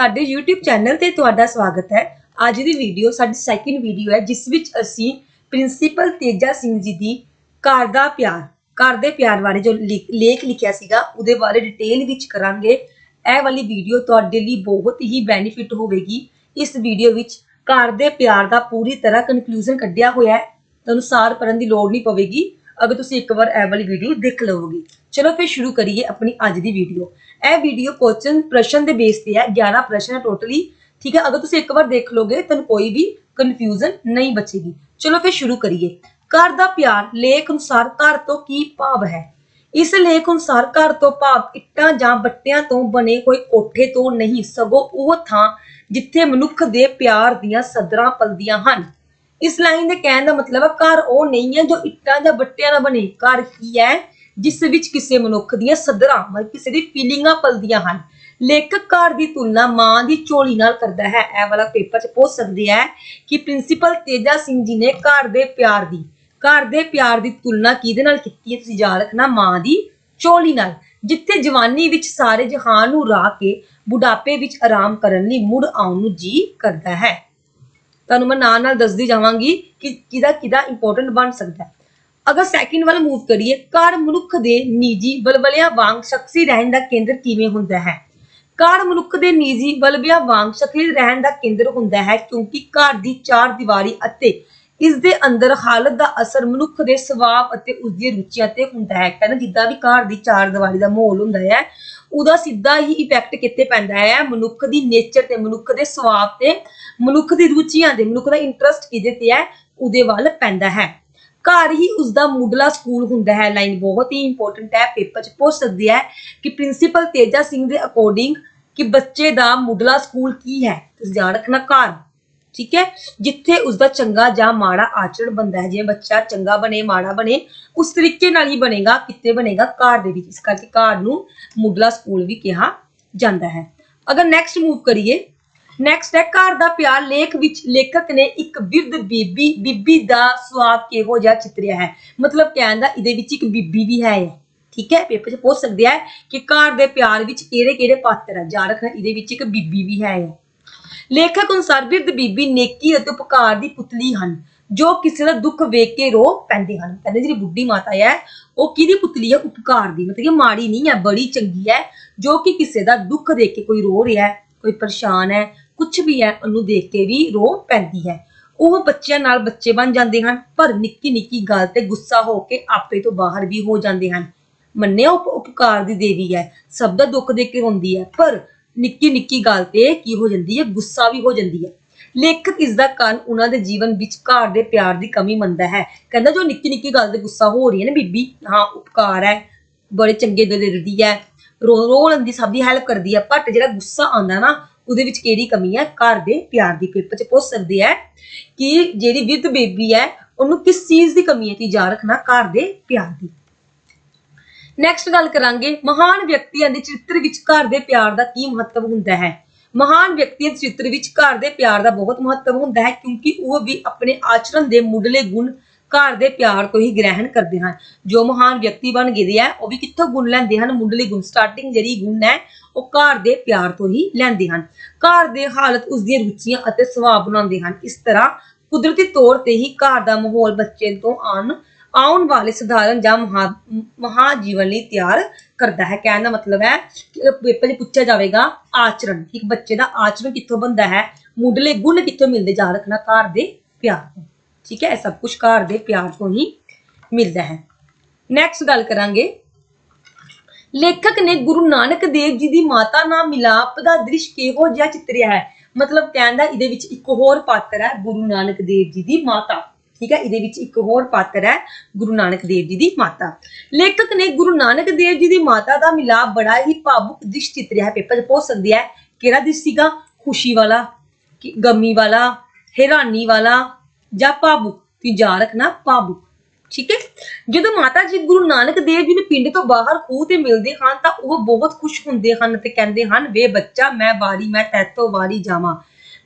ਸਾਡੇ YouTube channel ਤੇ ਤੁਹਾਡਾ ਸਵਾਗਤ ਹੈ। ਅੱਜ ਦੀ ਵੀਡੀਓ ਸਾਡੀ ਸੈਕਿੰਡ ਵੀਡੀਓ ਹੈ, ਜਿਸ ਵਿੱਚ ਅਸੀਂ ਪ੍ਰਿੰਸੀਪਲ ਤੇਜਾ ਸਿੰਘ ਜੀ ਦੀ ਘਰ ਦਾ ਪਿਆਰ, ਘਰ ਦੇ ਪਿਆਰ ਬਾਰੇ ਜੋ ਲਿਖ- ਲੇਖ ਲਿਖਿਆ ਸੀਗਾ, ਉਹਦੇ ਬਾਰੇ ਡਿਟੇਲ ਵਿੱਚ ਕਰਾਂਗੇ। ਇਹ ਵਾਲੀ ਵੀਡੀਓ ਤੁਹਾਡੇ ਲਈ ਬਹੁਤ ਹੀ ਬੈਨੀਫਿਟ ਹੋਵੇਗੀ। ਇਸ ਵੀਡੀਓ ਵਿੱਚ ਘਰ ਦੇ ਪਿਆਰ ਦਾ ਪੂਰੀ ਤਰ੍ਹਾਂ ਕਨਕਲੂਜਨ ਕੱਢਿਆ ਹੋਇਆ ਹੈ। ਤੁਹਾਨੂੰ ਸਾਰ ਪੜਨ ਦੀ ਲੋੜ ਨਹੀਂ ਪਵੇਗੀ। ਅਗਰ ਤੁਸੀਂ ਇੱਕ ਵਾਰ ਇਹ ਵਾਲੀ ਵੀਡੀਓ ਦੇਖ ਲਵੋਗੇ। ਚਲੋ ਫਿਰ ਸ਼ੁਰੂ ਕਰੀਏ ਆਪਣੀ ਅੱਜ ਦੀ ਵੀਡੀਓ ਇਹ ਵੀਡੀਓ ਕੁਐਸਚਨ ਪ੍ਰਸ਼ਨ ਦੇ ਬੇਸ ਤੇ ਹੈ 11 ਪ੍ਰਸ਼ਨ ਹੈ ਟੋਟਲੀ ਠੀਕ ਹੈ, ਅਗਰ ਤੁਸੀਂ ਇੱਕ ਵਾਰ ਦੇਖ ਲੋਗੇ ਤਾਂ ਕੋਈ ਵੀ ਕਨਫਿਊਜ਼ਨ ਨਹੀਂ ਬਚੇਗੀ। ਚਲੋ ਫਿਰ ਸ਼ੁਰੂ ਕਰੀਏ। ਘਰ ਦਾ ਪਿਆਰ ਲੇਖ ਅਨੁਸਾਰ ਘਰ ਤੋਂ ਕੀ ਭਾਵ ਹੈ? ਇਸ ਲੇਖ ਅਨੁਸਾਰ ਘਰ ਤੋਂ ਭਾਵ ਇੱਟਾਂ ਜਾਂ ਬੱਟਿਆਂ ਤੋਂ ਬਣੇ ਕੋਈ ਕੋਠੇ ਤੋਂ ਨਹੀਂ, ਸਗੋਂ ਉਹ ਥਾਂ ਜਿੱਥੇ ਮਨੁੱਖ ਦੇ ਪਿਆਰ ਦੀਆਂ ਸਦਰਾਂ ਪਲਦੀਆਂ ਹਨ। ਇਸ ਲਾਈਨ ਦੇ ਕਹਿਣ ਦਾ ਮਤਲਬ ਹੈ ਘਰ ਉਹ ਨਹੀਂ ਹੈ ਜੋ ਇੱਟਾਂ ਜਾਂ ਬੱਟਿਆਂ ਨਾਲ ਬਣੇ। ਘਰ ਕੀ ਹੈ ਜਿਸ ਵਿੱਚ ਕਿਸੇ ਮਨੁੱਖ ਦੀਆਂ ਸਦਰਾਂ ਮਤਲਬ ਕਿਸੇ ਦੀ ਫੀਲਿੰਗਾਂ ਪਲਦੀਆਂ ਹਨ। ਲੇਖਕ ਘਰ ਦੀ ਤੁਲਨਾ ਮਾਂ ਦੀ ਝੋਲੀ ਨਾਲ ਕਰਦਾ ਹੈ। ਇਹ ਵਾਲਾ ਪੇਪਰ 'ਚ ਪੁੱਛ ਸਕਦੇ ਹੈ ਕਿ ਪ੍ਰਿੰਸੀਪਲ ਤੇਜਾ ਸਿੰਘ ਜੀ ਨੇ ਘਰ ਦੇ ਪਿਆਰ ਦੀ, ਘਰ ਦੇ ਪਿਆਰ ਦੀ ਤੁਲਨਾ ਕਿਹਦੇ ਨਾਲ ਕੀਤੀ ਹੈ? ਤੁਸੀਂ ਯਾਦ ਰੱਖਣਾ, ਮਾਂ ਦੀ ਝੋਲੀ ਨਾਲ। ਜਿੱਥੇ ਜਵਾਨੀ ਵਿੱਚ ਸਾਰੇ ਜਹਾਨ ਨੂੰ ਰਾਹ ਕੇ ਬੁਢਾਪੇ ਵਿੱਚ ਆਰਾਮ ਕਰਨ ਲਈ ਮੁੜ ਆਉਣ ਨੂੰ ਜੀ ਕਰਦਾ ਹੈ। ਤੁਹਾਨੂੰ ਮੈਂ ਨਾਲ ਨਾਲ ਦੱਸਦੀ ਜਾਵਾਂਗੀ ਕਿ ਕਿਹਦਾ ਕਿਹਦਾ ਇੰਪੋਰਟੈਂਟ ਬਣ ਸਕਦਾ ਹੈ। ਅਗਰ ਸੈਕਿੰਡ ਵੱਲ ਮੂਵ ਕਰੀਏ, ਘਰ ਮਨੁੱਖ ਦੇ ਨਿੱਜੀ ਬਲਬਲਿਆਂ ਵਾਂਗ ਸ਼ਖਸੀ ਰਹਿਣ ਦਾ ਕੇਂਦਰ ਕਿਵੇਂ ਹੁੰਦਾ ਹੈ? ਘਰ ਮਨੁੱਖ ਦੇ ਨਿੱਜੀ ਬਲਬਲਿਆਂ ਵਾਂਗ ਸ਼ਖਸੀ ਰਹਿਣ ਦਾ ਕੇਂਦਰ ਹੁੰਦਾ ਹੈ ਕਿਉਂਕਿ ਘਰ ਦੀ ਚਾਰ ਦੀਵਾਰੀ ਅਤੇ ਇਸ ਦੇ ਅੰਦਰ ਹਾਲਤ ਦਾ ਅਸਰ ਮਨੁੱਖ ਦੇ ਸੁਭਾਅ ਅਤੇ ਉਸ ਦੀਆਂ ਰੁਚੀਆਂ ਤੇ ਹੁੰਦਾ ਹੈ। ਕਹਿੰਦਾ ਜਿੱਦਾਂ ਵੀ ਘਰ ਦੀ ਚਾਰ ਦੀਵਾਰੀ ਦਾ ਮਾਹੌਲ ਹੁੰਦਾ ਹੈ, ਉਹਦਾ ਸਿੱਧਾ ਹੀ ਇਫੈਕਟ ਕਿੱਥੇ ਪੈਂਦਾ ਹੈ? ਮਨੁੱਖ ਦੀ ਨੇਚਰ ਤੇ, ਮਨੁੱਖ ਦੇ ਸੁਭਾਅ ਤੇ, ਮਨੁੱਖ ਦੀ ਰੁਚੀਆਂ ਦੇ ਮਨੁੱਖ ਦਾ ਇੰਟਰਸਟ ਕਿਹਦੇ ਤੇ ਹੈ? ਉਹਦੇ ਵੱਲ ਪੈਂਦਾ ਹੈ। ਘਰ ਹੀ ਉਸ ਦਾ ਮੁੱਢਲਾ ਸਕੂਲ ਹੁੰਦਾ ਹੈ। ਲਾਈਨ ਬਹੁਤ ਹੀ ਇੰਪੋਰਟੈਂਟ ਹੈ। ਪੇਪਰ 'ਚ ਪੁੱਛ ਸਕਦੀ ਹੈ ਕਿ ਪ੍ਰਿੰਸੀਪਲ ਤੇਜਾ ਸਿੰਘ ਦੇ ਅਕੋਰਡਿੰਗ ਕਿ ਬੱਚੇ ਦਾ ਮੁੱਢਲਾ ਸਕੂਲ ਕੀ ਹੈ? ਤੁਸੀਂ ਯਾਦ ਰੱਖਣਾ ਘਰ। ਠੀਕ ਹੈ? ਜਿੱਥੇ ਉਸ ਦਾ ਚੰਗਾ ਜਾਂ ਮਾੜਾ ਆਚਰਣ ਬੰਦਾ ਹੈ, ਜਿਵੇਂ ਬੱਚਾ ਚੰਗਾ ਬਣੇ, ਮਾੜਾ ਬਣੇ, ਉਸ ਤਰੀਕੇ ਨਾਲ ਹੀ ਬਣੇਗਾ ਕਿੱਥੇ ਬਣੇਗਾ ਘਰ ਦੇ ਵਿੱਚ। ਇਸ ਕਰਕੇ ਘਰ ਨੂੰ ਮੁੱਢਲਾ ਸਕੂਲ ਵੀ ਕਿਹਾ ਜਾਂਦਾ ਹੈ। ਅਗਰ ਨੈਕਸਟ ਮੂਵ ਕਰੀਏ ਨੈਕਸਟ ਹੈ ਘਰ ਦਾ ਪਿਆਰ। ਲੇਖ ਵਿੱਚ ਲੇਖਕ ਨੇ ਇੱਕ ਬਿਰਧ ਬੀਬੀ ਬੀਬੀ ਦਾ ਸੁਆਬ ਕਿਹੋ ਜਿਹਾ ਚਿਤਰਿਆ ਹੈ? ਮਤਲਬ ਕਹਿਣ ਦਾ ਇਹਦੇ ਵਿੱਚ ਇੱਕ ਬੀਬੀ ਵੀ ਹੈ। ਠੀਕ ਹੈ? ਪੇਪਰ 'ਚ ਪੁੱਛ ਸਕਦੇ ਆ ਕਿ ਘਰ ਦੇ ਪਿਆਰ ਵਿੱਚ ਕਿਹੜੇ ਕਿਹੜੇ ਪਾਤਰ ਹੈ ਯਾਦ ਰੱਖਣਾ ਇਹਦੇ ਵਿੱਚ ਇੱਕ ਬੀਬੀ ਵੀ ਹੈ। ਲੇਖਕ ਅਨੁਸਾਰ ਬਿਰਧ ਬੀਬੀ ਨੇਕੀ ਅਤੇ ਉਪਕਾਰ ਦੀ ਪੁਤਲੀ ਹਨ, ਜੋ ਕਿਸੇ ਦਾ ਦੁੱਖ ਵੇਖ ਕੇ ਰੋ ਪੈਂਦੇ ਹਨ। ਕਹਿੰਦੇ ਜਿਹੜੀ ਬੁੱਢੀ ਮਾਤਾ ਹੈ, ਉਹ ਕਿਹਦੀ ਪੁਤਲੀ ਹੈ? ਉਪਕਾਰ ਦੀ। ਮਤਲਬ ਕਿ ਮਾੜੀ ਨਹੀਂ ਹੈ, ਬੜੀ ਚੰਗੀ ਹੈ, ਜੋ ਕਿ ਕਿਸੇ ਦਾ ਦੁੱਖ ਦੇਖ ਕੇ ਕੋਈ ਰੋ ਰਿਹਾ ਹੈ, ਕੋਈ ਪਰੇਸ਼ਾਨ ਹੈ ਕੁਝ ਵੀ ਹੈ, ਉਹਨੂੰ ਦੇਖ ਕੇ ਵੀ ਰੋ ਪੈਂਦੀ ਹੈ। ਉਹ ਬੱਚਿਆਂ ਨਾਲ ਬੱਚੇ ਬਣ ਜਾਂਦੇ ਹਨ, ਪਰ ਨਿੱਕੀ ਨਿੱਕੀ ਗੱਲ ਤੇ ਗੁੱਸਾ ਹੋ ਕੇ ਆਪੇ ਤੋਂ ਬਾਹਰ ਵੀ ਹੋ ਜਾਂਦੇ ਹਨ। ਮੰਨਿਆ ਉਪਕਾਰ ਦੀ ਦੇਵੀ ਹੈ, ਸਭ ਦਾ ਦੁੱਖ ਦੇਖ ਕੇ ਹੁੰਦੀ ਹੈ, ਪਰ ਨਿੱਕੀ ਨਿੱਕੀ ਗੱਲ ਤੇ ਕੀ ਹੋ ਜਾਂਦੀ ਹੈ, ਗੁੱਸਾ ਵੀ ਹੋ ਜਾਂਦੀ ਹੈ। ਲੇਖਕ ਇਸ ਦਾ ਕਾਰਨ ਉਹਨਾਂ ਦੇ ਜੀਵਨ ਵਿੱਚ ਘਰ ਦੇ ਪਿਆਰ ਦੀ ਕਮੀ ਮੰਨਦਾ ਹੈ। ਕਹਿੰਦਾ ਜੋ ਨਿੱਕੀ ਨਿੱਕੀ ਗੱਲ ਤੇ ਗੁੱਸਾ ਹੋ ਰਹੀ ਹੈ ਨਾ ਬੀਬੀ, ਹਾਂ, ਉਪਕਾਰ ਹੈ, ਬੜੇ ਚੰਗੇ ਦਿਲ ਦੀ ਹੈ, ਰੋ ਰੋ ਲੈਂਦੀ ਸਭ ਦੀ ਹੈਲਪ ਕਰਦੀ ਹੈ ਬਟ ਜਿਹੜਾ ਗੁੱਸਾ ਆਉਂਦਾ ਨਾ, ਉਹਦੇ ਵਿੱਚ ਕਿਹੜੀ ਕਮੀ ਹੈ? ਘਰ ਦੇ ਪਿਆਰ ਦੀ ਪੇਪਰ 'ਚ ਪੁੱਛ ਸਕਦੇ ਹੈ ਕਿ ਜਿਹੜੀ ਵਿਦ ਬੇਬੀ ਹੈ, ਉਹਨੂੰ ਕਿਸ ਚੀਜ਼ ਦੀ ਕਮੀ ਹੈ ਤੀ ਜਾ ਰੱਖਣਾ? ਘਰ ਦੇ ਪਿਆਰ ਦੀ। ਨੈਕਸਟ ਗੱਲ ਕਰਾਂਗੇ, ਮਹਾਨ ਵਿਅਕਤੀਆਂ ਦੇ ਚਰਿੱਤਰ ਵਿੱਚ ਘਰ ਦੇ ਪਿਆਰ ਦਾ ਕੀ ਮਹੱਤਵ ਹੁੰਦਾ ਹੈ? ਮਹਾਨ ਵਿਅਕਤੀਆਂ ਦੇ ਚਰਿੱਤਰ ਵਿੱਚ ਘਰ ਦੇ ਪਿਆਰ ਦਾ ਬਹੁਤ ਮਹੱਤਵ ਹੁੰਦਾ ਹੈ, ਕਿਉਂਕਿ ਉਹ ਵੀ ਆਪਣੇ ਆਚਰਣ ਦੇ ਮੁੱਢਲੇ ਗੁਣ ਘਰ ਦੇ ਪਿਆਰ ਤੋਂ ਹੀ ਗ੍ਰਹਿਣ ਕਰਦੇ ਹਨ। ਜੋ ਮਹਾਨ ਵਿਅਕਤੀ ਬਣ ਗਏ ਆ, ਉਹ ਵੀ ਕਿੱਥੋਂ ਗੁਣ ਲੈਂਦੇ ਹਨ? ਮੁੱਢਲੇ ਗੁਣ ਸਟਾਰਟਿੰਗ ਜਿਹੜੀ ਗੁਣ ਹੈ, ਉਹ ਘਰ ਦੇ ਪਿਆਰ ਤੋਂ ਹੀ ਲੈਂਦੇ ਹਨ। ਘਰ ਦੇ ਹਾਲਤ ਉਸ ਦੀਆਂ ਰੁਚੀਆਂ ਅਤੇ ਸੁਭਾਅ ਬਣਾਉਂਦੇ ਹਨ। ਇਸ ਤਰ੍ਹਾਂ ਕੁਦਰਤੀ ਤੌਰ ਤੇ ਹੀ ਘਰ ਦਾ ਮਾਹੌਲ ਬੱਚੇ ਤੋਂ ਆਉਣ ਆਉਣ ਵਾਲੇ ਸਧਾਰਨ ਜਾਂ ਮਹਾ ਮਹਾ ਜੀਵਨ ਲਈ ਤਿਆਰ ਕਰਦਾ ਹੈ। ਕਹਿਣ ਦਾ ਮਤਲਬ ਹੈ ਕਿ ਪੇਪਰ 'ਚ ਪੁੱਛਿਆ ਜਾਵੇਗਾ, ਆਚਰਣ, ਇੱਕ ਬੱਚੇ ਦਾ ਆਚਰਣ ਕਿੱਥੋਂ ਬੰਦਾ ਹੈ, ਮੁੱਢਲੇ ਗੁਣ ਕਿੱਥੋਂ ਮਿਲਦੇ ਜਾ ਰੱਖਣਾ ਘਰ ਦੇ ਪਿਆਰ ਤੋਂ। ਠੀਕ ਹੈ, ਇਹ ਸਭ ਕੁਝ ਘਰ ਦੇ ਪਿਆਰ ਤੋਂ ਹੀ ਮਿਲਦਾ ਹੈ। ਨੈਕਸਟ ਗੱਲ ਕਰਾਂਗੇ। ਲੇਖਕ ਨੇ ਗੁਰੂ ਨਾਨਕ ਦੇਵ ਜੀ ਦੀ ਮਾਤਾ ਨਾਲ ਮਿਲਾਪ ਦਾ ਦ੍ਰਿਸ਼ ਕਿਹੋ ਜਿਹਾ ਚਿਤਰਿਆ ਹੈ? ਮਤਲਬ ਕਹਿੰਦਾ ਇਹਦੇ ਵਿੱਚ ਇੱਕ ਹੋਰ ਪਾਤਰ ਹੈ, ਗੁਰੂ ਨਾਨਕ ਦੇਵ ਜੀ ਦੀ ਮਾਤਾ। ਠੀਕ ਹੈ? ਇਹਦੇ ਵਿੱਚ ਇੱਕ ਹੋਰ ਪਾਤਰ ਹੈ ਗੁਰੂ ਨਾਨਕ ਦੇਵ ਜੀ ਦੀ ਮਾਤਾ। ਲੇਖਕ ਨੇ ਗੁਰੂ ਨਾਨਕ ਦੇਵ ਜੀ ਦੀ ਮਾਤਾ ਦਾ ਮਿਲਾਪ ਬੜਾ ਹੀ ਭਾਵੁਕ ਦ੍ਰਿਸ਼ ਚਿਤਰਿਆ ਹੈ। ਪੇਪਰ ਪੁੱਛ ਸਕਦੀ ਹੈ। ਕਿਹੜਾ ਦ੍ਰਿਸ਼ ਸੀਗਾ? ਖੁਸ਼ੀ ਵਾਲਾ ਗਮੀ ਵਾਲਾ, ਹੈਰਾਨੀ ਵਾਲਾ, ਜਾਂ ਭਾਵੁਕ? ਤੁਸੀਂ ਜਾ ਰੱਖਣਾ, ਭਾਵੁਕ। ਠੀਕ ਹੈ? ਜਦੋਂ ਮਾਤਾ ਜੀ ਗੁਰੂ ਨਾਨਕ ਦੇਵ ਜੀ ਨੂੰ ਪਿੰਡ ਤੋਂ ਬਾਹਰ ਖੂਹ ਤੇ ਮਿਲਦੇ ਹਨ, ਤਾਂ ਉਹ ਬਹੁਤ ਖੁਸ਼ ਹੁੰਦੇ ਹਨ ਤੇ ਕਹਿੰਦੇ ਹਨ, ਵੇ ਬੱਚਾ, ਮੈਂ ਵਾਰੀ, ਮੈਂ ਤੈਤੋਂ ਵਾਰੀ ਜਾਵਾਂ।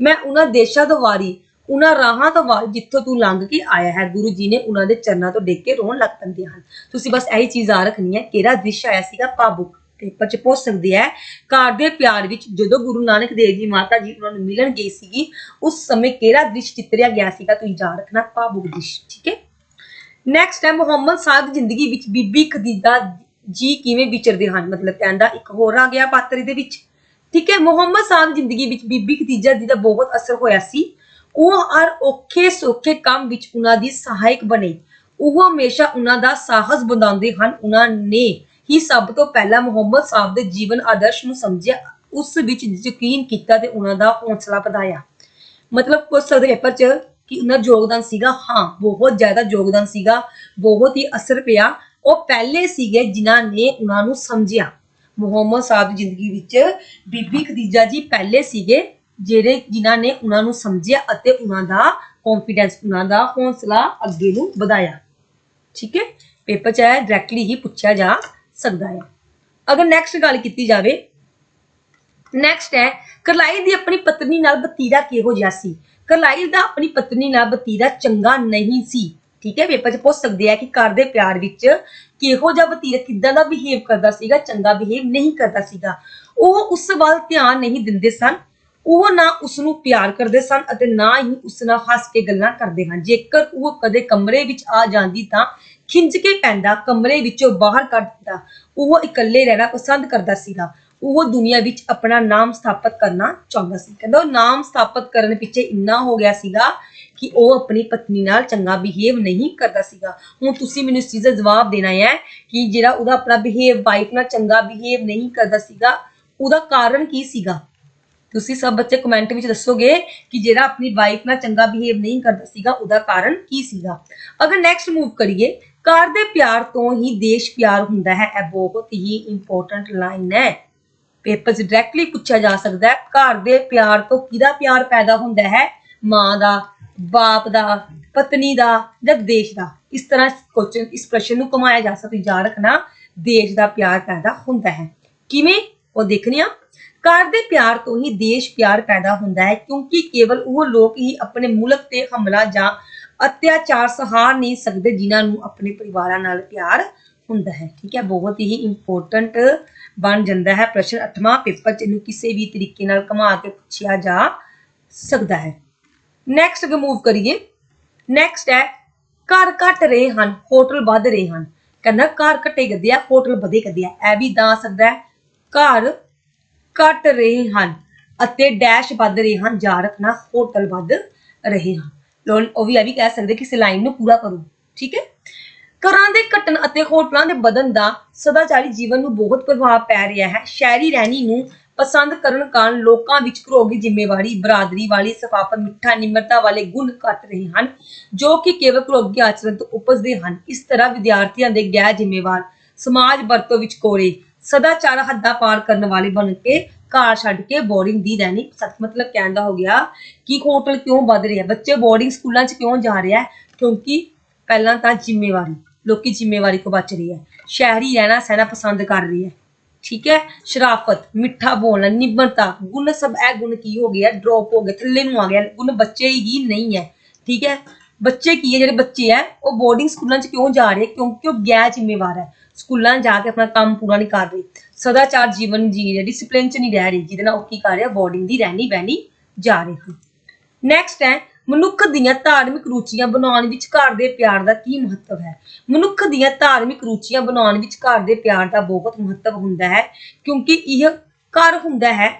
ਮੈਂ ਉਹਨਾਂ ਦੇਸ਼ਾਂ ਤੋਂ ਵਾਰੀ ਉਹਨਾਂ ਰਾਹਾਂ ਤੋਂ ਵਾਰੀ ਜਿੱਥੋਂ ਤੂੰ ਲੰਘ ਕੇ ਆਇਆ ਹੈ, ਗੁਰੂ ਜੀ ਨੇ ਉਹਨਾਂ ਦੇ ਚਰਨਾਂ ਤੋਂ ਡਿੱਗ ਕੇ ਰੋਣ ਲੱਗ ਪੈਂਦੇ ਹਨ। ਤੁਸੀਂ ਬਸ ਇਹੀ ਚੀਜ਼ ਆ ਰੱਖਣੀ ਹੈ, ਕਿਹੜਾ ਦ੍ਰਿਸ਼ ਆਇਆ ਸੀਗਾ? ਭਾਵੁਕ ਪੇਪਰ 'ਚ ਪੁੱਛ ਸਕਦੀ ਹੈ। ਘਰ ਦੇ ਪਿਆਰ ਵਿੱਚ ਜਦੋਂ ਗੁਰੂ ਨਾਨਕ ਦੇਵ ਜੀ ਮਾਤਾ ਜੀ ਉਹਨਾਂ ਨੂੰ ਮਿਲਣ ਗਈ ਸੀਗੀ, ਉਸ ਸਮੇਂ ਕਿਹੜਾ ਦ੍ਰਿਸ਼ ਚਿੱਤਰਿਆ ਗਿਆ ਸੀਗਾ? ਤੁਸੀਂ ਯਾਦ ਰੱਖਣਾ ਭਾਵੁਕ ਦ੍ਰਿਸ਼, ਠੀਕ ਹੈ? ਨੈਕਸਟ ਹੈ, ਮੁਹੰਮਦ ਸਾਦ ਦੀ ਜ਼ਿੰਦਗੀ ਵਿੱਚ ਬੀਬੀ ਖਦੀਜਾ ਜੀ ਕਿਵੇਂ ਵਿਚਰਦੇ ਹਨ? ਮਤਲਬ ਕਹਿੰਦਾ ਇੱਕ ਹੋਰ ਆ ਗਿਆ ਪਾਤਰ ਦੇ ਵਿੱਚ। ਠੀਕ ਹੈ, ਮੁਹੰਮਦ ਸਾਹਿਬ ਦੀ ਜ਼ਿੰਦਗੀ ਵਿੱਚ ਬੀਬੀ ਖਦੀਜਾ ਜੀ ਦਾ ਬਹੁਤ ਅਸਰ ਹੋਇਆ ਸੀ। ਉਹ ਹਰ ਔਖੇ ਸੌਖੇ ਕੰਮ ਵਿੱਚ ਉਹਨਾਂ ਦੀ ਸਹਾਇਕ ਬਣੇ। ਉਹ ਹਮੇਸ਼ਾ ਉਹਨਾਂ ਦਾ ਸਾਹਸ ਵਧਾਉਂਦੇ ਹਨ। ਉਹਨਾਂ ਨੇ ਹੀ ਸਭ ਤੋਂ ਪਹਿਲਾਂ ਮੁਹੰਮਦ ਸਾਹਿਬ ਦੇ ਜੀਵਨ ਆਦਰਸ਼ ਨੂੰ ਸਮਝਿਆ। ਉਸ ਵਿੱਚ ਯਕੀਨ ਕੀਤਾ ਤੇ ਉਹਨਾਂ ਦਾ ਹੌਸਲਾ ਵਧਾਇਆ। ਮਤਲਬ ਪੁੱਛ ਸਕਦੇ ਪੇਪਰ 'ਚ ਕਿ ਉਹਨਾਂ ਯੋਗਦਾਨ ਸੀਗਾ? ਹਾਂ, ਬਹੁਤ ਜ਼ਿਆਦਾ ਯੋਗਦਾਨ ਸੀਗਾ। ਬਹੁਤ ਹੀ ਅਸਰ ਪਿਆ। ਉਹ ਪਹਿਲੇ ਸੀਗੇ ਜਿਨ੍ਹਾਂ ਨੇ ਉਹਨਾਂ ਨੂੰ ਸਮਝਿਆ। ਮੁਹੰਮਦ ਸਾਹਿਬ ਦੀ ਜ਼ਿੰਦਗੀ ਵਿੱਚ ਬੀਬੀ ਖਦੀਜਾ ਜੀ ਪਹਿਲੇ ਸੀਗੇ। ਜਿਹੜੇ ਜਿਨ੍ਹਾਂ ਨੇ ਉਹਨਾਂ ਨੂੰ ਸਮਝਿਆ ਅਤੇ ਉਹਨਾਂ ਦਾ ਕੌਨਫੀਡੈਂਸ ਉਹਨਾਂ ਦਾ ਹੌਸਲਾ ਅੱਗੇ ਨੂੰ ਵਧਾਇਆ। ਠੀਕ ਹੈ? ਪੇਪਰ 'ਚ ਹੈ ਡਾਇਰੈਕਟਲੀ ਹੀ ਪੁੱਛਿਆ ਜਾ ਸਕਦਾ ਹੈ। ਅਗਰ ਨੈਕਸਟ ਗੱਲ ਕੀਤੀ ਜਾਵੇ ਨੈਕਸਟ ਹੈ, ਕਰਲਾਈ ਦੀ ਆਪਣੀ ਪਤਨੀ ਨਾਲ ਬਤੀਰਾ ਕਿਹੋ ਜਿਹਾ ਸੀ? ਕਰਲਾਈ ਦਾ ਆਪਣੀ ਪਤਨੀ ਨਾਲ ਬਤੀਰਾ ਚੰਗਾ ਨਹੀਂ ਸੀ। ਠੀਕ ਹੈ? ਪੇਪਰ 'ਚ ਪੁੱਛ ਸਕਦੇ ਆ ਕਿ ਘਰ ਦੇ ਪਿਆਰ ਵਿੱਚ ਕਿਹੋ ਜਿਹਾ ਬਤੀਰਾ ਕਿੱਦਾਂ ਦਾ ਬਿਹੇਵ ਕਰਦਾ ਸੀਗਾ, ਚੰਗਾ ਬਿਹੇਵ ਨਹੀਂ ਕਰਦਾ ਸੀਗਾ। ਉਹ ਉਸ ਵੱਲ ਧਿਆਨ ਨਹੀਂ ਦਿੰਦੇ ਸਨ। ਉਹ ਨਾ ਉਸ ਨੂੰ ਪਿਆਰ ਕਰਦੇ ਸਨ ਅਤੇ ਨਾ ਹੀ ਉਸ ਨਾਲ ਹੱਸ ਕੇ ਗੱਲਾਂ ਕਰਦੇ ਹਨ। ਜੇਕਰ ਉਹ ਕਦੇ ਕਮਰੇ ਵਿੱਚ ਆ ਜਾਂਦੀ ਤਾਂ ਖਿੰਝ ਕੇ ਪੈਂਦਾ, ਕਮਰੇ ਵਿੱਚੋਂ ਬਾਹਰ ਕੱਢ ਦਿੰਦਾ। ਉਹ ਇਕੱਲੇ ਰਹਿਣਾ ਪਸੰਦ ਕਰਦਾ ਸੀਗਾ। ਉਹ ਦੁਨੀਆ ਵਿੱਚ ਆਪਣਾ ਨਾਮ ਸਥਾਪਿਤ ਕਰਨਾ ਚਾਹੁੰਦਾ ਸੀ। ਕਹਿੰਦਾ ਉਹ ਨਾਮ ਸਥਾਪਿਤ ਕਰਨ ਪਿੱਛੇ ਇੰਨਾ ਹੋ ਗਿਆ ਸੀਗਾ ਕਿ ਉਹ ਆਪਣੀ ਪਤਨੀ ਨਾਲ ਚੰਗਾ ਬਿਹੇਵ ਨਹੀਂ ਕਰਦਾ ਸੀਗਾ। ਹੁਣ ਤੁਸੀਂ ਮੈਨੂੰ ਇਸ ਚੀਜ਼ ਦਾ ਜਵਾਬ ਦੇਣਾ ਹੈ ਕਿ ਜਿਹੜਾ ਉਹਦਾ ਆਪਣਾ ਬਿਹੇਵ ਵਾਈਫ ਨਾਲ ਚੰਗਾ ਬਿਹੇਵ ਨਹੀਂ ਕਰਦਾ ਸੀਗਾ, ਉਹਦਾ ਕਾਰਨ ਕੀ ਸੀਗਾ? ਤੁਸੀਂ ਸਭ ਬੱਚੇ ਕਮੈਂਟ ਵਿੱਚ ਦੱਸੋਗੇ ਕਿ ਜਿਹੜਾ ਆਪਣੀ ਵਾਈਫ ਨਾਲ ਚੰਗਾ ਬਿਹੇਵ ਨਹੀਂ ਕਰਦਾ ਸੀਗਾ ਉਹਦਾ ਕਾਰਨ ਕੀ ਸੀਗਾ ਅਗਰ ਨੈਕਸਟ ਮੂਵ ਕਰੀਏ ਘਰ ਦੇ ਪਿਆਰ ਤੋਂ ਹੀ ਦੇਸ਼ ਪਿਆਰ ਹੁੰਦਾ ਹੈ ਇਹ ਬਹੁਤ ਹੀ ਇੰਪੋਰਟੈਂਟ ਲਾਈਨ ਹੈ ਪੇਪਰ 'ਚ ਡਾਇਰੈਕਟਲੀ ਪੁੱਛਿਆ ਜਾ ਸਕਦਾ ਹੈ ਘਰ ਦੇ ਪਿਆਰ ਤੋਂ ਕਿਹਦਾ ਪਿਆਰ ਪੈਦਾ ਹੁੰਦਾ ਹੈ ਮਾਂ ਦਾ ਬਾਪ ਦਾ ਪਤਨੀ ਦਾ ਜਾਂ ਦੇਸ਼ ਦਾ ਇਸ ਤਰ੍ਹਾਂ ਕੁਐਸਚਨ ਇਸ ਪ੍ਰਸ਼ਨ ਨੂੰ ਕਮਾਇਆ ਜਾ ਸਕਦਾ ਯਾਦ ਰੱਖਣਾ ਦੇਸ਼ ਦਾ ਪਿਆਰ ਪੈਦਾ ਹੁੰਦਾ ਹੈ ਕਿਵੇਂ ਉਹ ਦੇਖਦੇ ਹਾਂ ਘਰ ਦੇ ਪਿਆਰ ਤੋਂ ਹੀ ਦੇਸ਼ ਪਿਆਰ ਪੈਦਾ ਹੁੰਦਾ ਹੈ, ਕਿਉਂਕਿ ਕੇਵਲ ਉਹ ਲੋਕ ਹੀ ਆਪਣੇ ਮੁਲਕ ਤੇ ਹਮਲਾ ਜਾਂ ਅਤਿਆਚਾਰ ਸਹਾਰ ਨਹੀਂ ਸਕਦੇ ਜਿਨ੍ਹਾਂ ਨੂੰ ਆਪਣੇ ਪਰਿਵਾਰਾਂ ਨਾਲ ਪਿਆਰ ਹੁੰਦਾ ਹੈ। ਠੀਕ ਹੈ, ਬਹੁਤ ਹੀ ਇੰਪੋਰਟੈਂਟ ਬਣ ਜਾਂਦਾ ਹੈ ਪ੍ਰਸ਼ਨ 8ਵਾਂ ਪੇਪਰ ਚ, ਇਹਨੂੰ ਕਿਸੇ ਵੀ ਤਰੀਕੇ ਨਾਲ ਘੁਮਾ ਕੇ ਪੁੱਛਿਆ ਜਾ ਸਕਦਾ ਹੈ। ਨੈਕਸਟ ਅਗੇ ਮੂਵ ਕਰੀਏ। ਨੈਕਸਟ ਹੈ, ਘਰ ਘਟ ਰਹੇ ਹਨ, ਹੋਟਲ ਵੱਧ ਰਹੇ ਹਨ। ਕਹਿੰਦਾ ਘਰ ਘਟੇ ਗਏ ਹੋਟਲ ਵਧੇ ਗਏ ਇਹ ਵੀ ਦਾ ਸਕਦਾ ਹੈ, ਘਰ ਘਟ ਰਹੇ ਹਨ ਅਤੇ ਡੈਸ਼ ਵੱਧ ਰਹੇ ਹਨ ਜਾ ਰੱਖਣਾ ਹੋਟਲ ਵੱਧ ਰਹੇ ਹਨ। ਲੋਨ ਉਹ ਵੀ ਇਹ ਵੀ ਕਹਿ ਸਕਦੇ ਕਿ ਇਸ ਲਾਈਨ ਨੂੰ ਪੂਰਾ ਕਰੋ, ਠੀਕ ਹੈ? ਘਰਾਂ ਦੇ ਘਟਣ ਅਤੇ ਹੋਟਲਾਂ ਦੇ ਵਧਣ ਦਾ ਸਦਾਚਾਰੀ ਜੀਵਨ ਨੂੰ ਬਹੁਤ ਪ੍ਰਭਾਵ ਪੈ ਰਿਹਾ ਹੈ। ਸ਼ਹਿਰੀ ਰਹਿਣੀ ਨੂੰ ਪਸੰਦ ਕਰਨ ਕਾਰਨ ਲੋਕਾਂ ਵਿੱਚ ਘਰੋਗੀ ਜ਼ਿੰਮੇਵਾਰੀ, ਬਰਾਦਰੀ ਵਾਲੀ ਸਫਾਫਤ, ਮਿੱਠਾ, ਨਿਮਰਤਾ ਵਾਲੇ ਗੁਣ ਘਟ ਰਹੇ ਹਨ, ਜੋ ਕਿ ਕੇਵਲ ਘਰੋਗੀ ਆਚਰਣ ਤੋਂ ਉਪਜਦੇ ਹਨ। ਇਸ ਤਰ੍ਹਾਂ ਵਿਦਿਆਰਥੀਆਂ ਦੇ ਗੈਰ ਜ਼ਿੰਮੇਵਾਰ ਸਮਾਜ ਵਰਤੋਂ ਵਿੱਚ ਕੋਰੇ ਸਦਾਚਾਰ ਹੱਦਾਂ ਪਾਰ ਕਰਨ ਵਾਲੇ ਬਣ ਕੇ ਘਰ ਛੱਡ ਕੇ ਬੋਰਡਿੰਗ ਦੀ ਰਹਿਣੀ ਸੱਚ ਮਤਲਬ ਕਹਿੰਦਾ ਹੋ ਗਿਆ ਕਿ ਹੋਟਲ ਕਿਉਂ ਵੱਧ ਰਿਹਾ? ਬੱਚੇ ਬੋਰਡਿੰਗ ਸਕੂਲਾਂ 'ਚ ਕਿਉਂ ਜਾ ਰਿਹਾ? ਹੈ? ਕਿਉਂਕਿ ਪਹਿਲਾਂ ਤਾਂ ਜ਼ਿੰਮੇਵਾਰੀ, ਲੋਕੀ ਜ਼ਿੰਮੇਵਾਰੀ ਤੋਂ ਬਚ ਰਹੀ ਹੈ ਸ਼ਹਿਰੀ ਰਹਿਣਾ ਸਹਿਣਾ ਪਸੰਦ ਕਰ ਰਹੀ ਹੈ। ਠੀਕ ਹੈ? ਸ਼ਰਾਫਤ, ਮਿੱਠਾ ਬੋਲਣਾ, ਨਿਮਰਤਾ, ਗੁਣ ਸਭ ਇਹ ਗੁਣ ਕੀ ਹੋ ਗਿਆ ਡ੍ਰੌਪ ਹੋ ਗਏ, ਥੱਲੇ ਨੂੰ ਆ ਗਿਆ। ਗੁਣ ਬੱਚੇ ਹੀ ਨਹੀਂ ਹੈ। ਠੀਕ ਹੈ? ਬੱਚੇ ਕੀ ਹੈ? ਜਿਹੜੇ ਬੱਚੇ ਹੈ, ਉਹ ਬੋਰਡਿੰਗ ਸਕੂਲਾਂ 'ਚ ਕਿਉਂ ਜਾ ਰਹੇ? ਕਿਉਂਕਿ ਉਹ ਗੈਰ ਜ਼ਿੰਮੇਵਾਰ ਹੈ। ਸਕੂਲਾਂ ਜਾ ਕੇ ਆਪਣਾ ਕੰਮ ਪੂਰਾ ਨਹੀਂ ਕਰ ਰਹੇ। ਸਦਾਚਾਰ ਜੀਵਨ ਜੀ ਰਹੇ ਡਿਸਪਲਿਨ 'ਚ ਨਹੀਂ ਰਹਿ ਰਹੀ, ਜਿਹਦੇ ਨਾਲ ਉਹ ਕੀ ਕਰ ਰਿਹਾ ਬੋਰਡਿੰਗ ਦੀ ਰਹਿਣੀ ਬਹਿਣੀ ਜਾ ਰਹੇ ਹਨ ਨੈਕਸਟ ਹੈ, ਮਨੁੱਖ ਦੀਆਂ ਧਾਰਮਿਕ ਰੁਚੀਆਂ ਬਣਾਉਣ ਵਿੱਚ ਘਰ ਦੇ ਪਿਆਰ ਦਾ ਕੀ ਮਹੱਤਵ ਹੈ? ਮਨੁੱਖ ਦੀਆਂ ਧਾਰਮਿਕ ਰੁਚੀਆਂ ਬਣਾਉਣ ਵਿੱਚ ਘਰ ਦੇ ਪਿਆਰ ਦਾ ਬਹੁਤ ਮਹੱਤਵ ਹੁੰਦਾ ਹੈ, ਕਿਉਂਕਿ ਇਹ ਘਰ ਹੁੰਦਾ ਹੈ,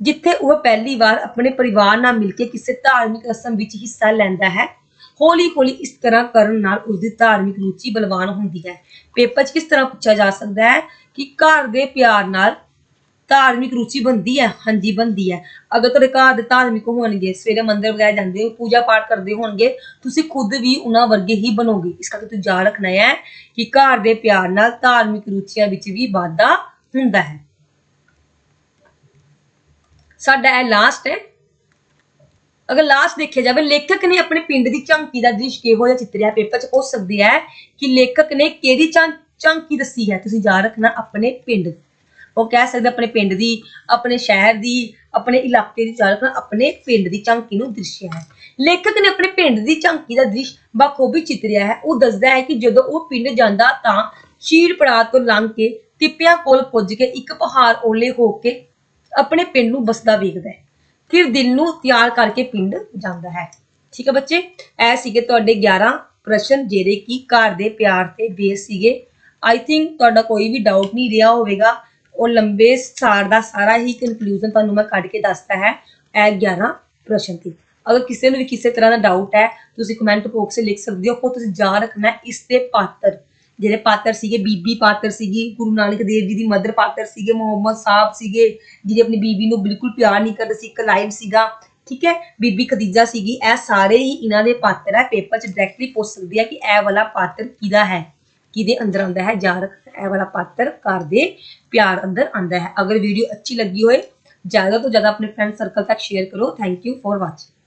ਜਿੱਥੇ ਉਹ ਪਹਿਲੀ ਵਾਰ ਆਪਣੇ ਪਰਿਵਾਰ ਨਾਲ ਮਿਲ ਕੇ ਕਿਸੇ ਧਾਰਮਿਕ ਰਸਮ ਵਿੱਚ ਹਿੱਸਾ ਲੈਂਦਾ ਹੈ। ਹੌਲੀ ਹੌਲੀ ਇਸ ਤਰ੍ਹਾਂ ਕਰਨ ਨਾਲ ਉਸ ਦੀ ਧਾਰਮਿਕ ਰੁਚੀ ਬਲਵਾਨ ਹੁੰਦੀ ਹੈ। ਪੇਪਰ 'ਚ ਕਿਸ ਤਰ੍ਹਾਂ ਪੁੱਛਿਆ ਜਾ ਸਕਦਾ ਹੈ ਕਿ ਘਰ ਦੇ ਪਿਆਰ ਨਾਲ ਧਾਰਮਿਕ ਰੁਚੀ ਬੰਦੀ ਹੈ? ਹਾਂਜੀ ਬੰਦੀ ਹੈ। ਅਗਰ ਤੁਹਾਡੇ ਘਰ ਦੇ ਧਾਰਮਿਕ ਹੋਣਗੇ, ਸਵੇਰੇ ਮੰਦਿਰ ਵਗੈਰਾ ਜਾਂਦੇ ਹੋ ਪੂਜਾ ਪਾਠ ਕਰਦੇ ਹੋਣਗੇ, ਤੁਸੀਂ ਖੁਦ ਵੀ ਉਹਨਾਂ ਵਰਗੇ ਹੀ ਬਣੋਗੇ। ਇਸ ਕਰਕੇ ਤੁਸੀਂ ਯਾਦ ਰੱਖਣਾ ਹੈ ਕਿ ਘਰ ਦੇ ਪਿਆਰ ਨਾਲ ਧਾਰਮਿਕ ਰੁਚੀਆਂ ਵਿੱਚ ਵੀ ਵਾਧਾ ਹੁੰਦਾ ਹੈ। ਸਾਡਾ ਇਹ ਲਾਸਟ ਹੈ। ਅਗਰ ਲਾਸਟ ਦੇਖਿਆ ਜਾਵੇ, ਲੇਖਕ ਨੇ ਆਪਣੇ ਪਿੰਡ ਦੀ ਝਾਂਕੀ ਦਾ ਦ੍ਰਿਸ਼ ਕਿਹੋ ਜਿਹਾ ਚਿੱਤਰਿਆ? ਪੇਪਰ 'ਚ ਪੁੱਛ ਸਕਦੀ ਹੈ ਕਿ ਲੇਖਕ ਨੇ ਕਿਹੜੀ ਝਾਂ- ਝਾਂਕੀ ਦੱਸੀ ਹੈ? ਤੁਸੀਂ ਯਾਦ ਰੱਖਣਾ, ਆਪਣੇ ਪਿੰਡ ਉਹ ਕਹਿ ਸਕਦੇ ਆਪਣੇ ਪਿੰਡ ਦੀ, ਆਪਣੇ ਸ਼ਹਿਰ ਦੀ, ਆਪਣੇ ਇਲਾਕੇ ਦੀ, ਯਾਦ ਰੱਖਣਾ, ਆਪਣੇ ਪਿੰਡ ਦੀ ਝਾਂਕੀ ਨੂੰ ਦ੍ਰਿਸ਼ਿਆ ਹੈ। ਲੇਖਕ ਨੇ ਆਪਣੇ ਪਿੰਡ ਦੀ ਝਾਂਕੀ ਦਾ ਦ੍ਰਿਸ਼ ਬਖੂਬੀ ਚਿੱਤਰਿਆ ਹੈ। ਉਹ ਦੱਸਦਾ ਹੈ ਕਿ ਜਦੋਂ ਉਹ ਪਿੰਡ ਜਾਂਦਾ ਤਾਂ ਸ਼ੀਰ ਪੜਾਅ ਤੋਂ ਲੰਘ ਕੇ ਟਿੱਪਿਆਂ ਕੋਲ ਪੁੱਜ ਕੇ ਇੱਕ ਪਹਾੜ ਓਲੇ ਹੋ ਕੇ ਆਪਣੇ ਪਿੰਡ ਨੂੰ ਬਸਦਾ ਵੇਖਦਾ ਹੈ। ਫਿਰ ਦਿਨ ਨੂੰ ਤਿਆਰ ਕਰਕੇ ਪਿੰਡ ਜਾਂਦਾ ਹੈ। ਠੀਕ ਹੈ ਬੱਚੇ? ਇਹ ਸੀਗੇ ਤੁਹਾਡੇ 11 ਪ੍ਰਸ਼ਨ, ਜਿਹੜੇ ਕਿ ਘਰ ਦੇ ਪਿਆਰ ਤੇ ਬੇਸ ਸੀਗੇ। ਆਈ ਥਿੰਕ ਤੁਹਾਡਾ ਕੋਈ ਵੀ ਡਾਊਟ ਨਹੀਂ ਰਿਹਾ ਹੋਵੇਗਾ। ਉਹ ਲੰਬੇ ਸਾਰ ਦਾ ਸਾਰਾ ਹੀ ਕਨਕਲੂਜਨ ਤੁਹਾਨੂੰ ਮੈਂ ਕੱਢ ਕੇ ਦੱਸਤਾ ਹੈ ਇਹ 11 ਪ੍ਰਸ਼ਨ ਸੀ ਅਗਰ ਕਿਸੇ ਨੂੰ ਵੀ ਕਿਸੇ ਤਰ੍ਹਾਂ ਦਾ ਡਾਊਟ ਹੈ, ਤੁਸੀਂ ਕਮੈਂਟ ਬਾਕਸ 'ਚ ਲਿਖ ਸਕਦੇ ਹੋ। ਉਹ ਤੁਸੀਂ ਯਾਦ ਰੱਖਣਾ ਇਸ ਦੇ ਪਾਤਰ। ਜਿਹੜੇ ਪਾਤਰ ਸੀਗੇ, ਬੀਬੀ ਪਾਤਰ ਸੀਗੀ, ਗੁਰੂ ਨਾਨਕ ਦੇਵ ਜੀ ਦੀ ਮਦਰ ਪਾਤਰ ਸੀਗੇ, ਮੁਹੰਮਦ ਸਾਹਿਬ ਸੀਗੇ, ਜਿਹੜੇ ਆਪਣੀ ਬੀਬੀ ਨੂੰ ਬਿਲਕੁਲ ਪਿਆਰ ਨਹੀਂ ਕਰਦੇ ਸੀ ਕਲਾਈਮ ਸੀਗਾ, ਠੀਕ ਹੈ, ਬੀਬੀ ਖਦੀਜਾ ਸੀਗੀ, ਇਹ ਸਾਰੇ ਹੀ ਇਹਨਾਂ ਦੇ ਪਾਤਰ ਹੈ, ਪੇਪਰ 'ਚ ਡਾਇਰੈਕਟਲੀ ਪੁੱਛ ਸਕਦੇ ਆ ਕਿ ਇਹ ਵਾਲਾ ਪਾਤਰ ਕਿਹਦਾ ਹੈ, ਕਿਹਦੇ ਅੰਦਰ ਆਉਂਦਾ ਹੈ ਯਾਰ ਇਹ ਵਾਲਾ ਪਾਤਰ ਘਰ ਦੇ ਪਿਆਰ ਅੰਦਰ ਆਉਂਦਾ ਹੈ। ਅਗਰ ਵੀਡੀਓ ਅੱਛੀ ਲੱਗੀ ਹੋਏ, ਜ਼ਿਆਦਾ ਤੋਂ ਜ਼ਿਆਦਾ ਆਪਣੇ ਫਰੈਂਡ ਸਰਕਲ ਤੱਕ ਸ਼ੇਅਰ ਕਰੋ ਥੈਂਕ ਯੂ ਫॉर ਵਾਚਿੰਗ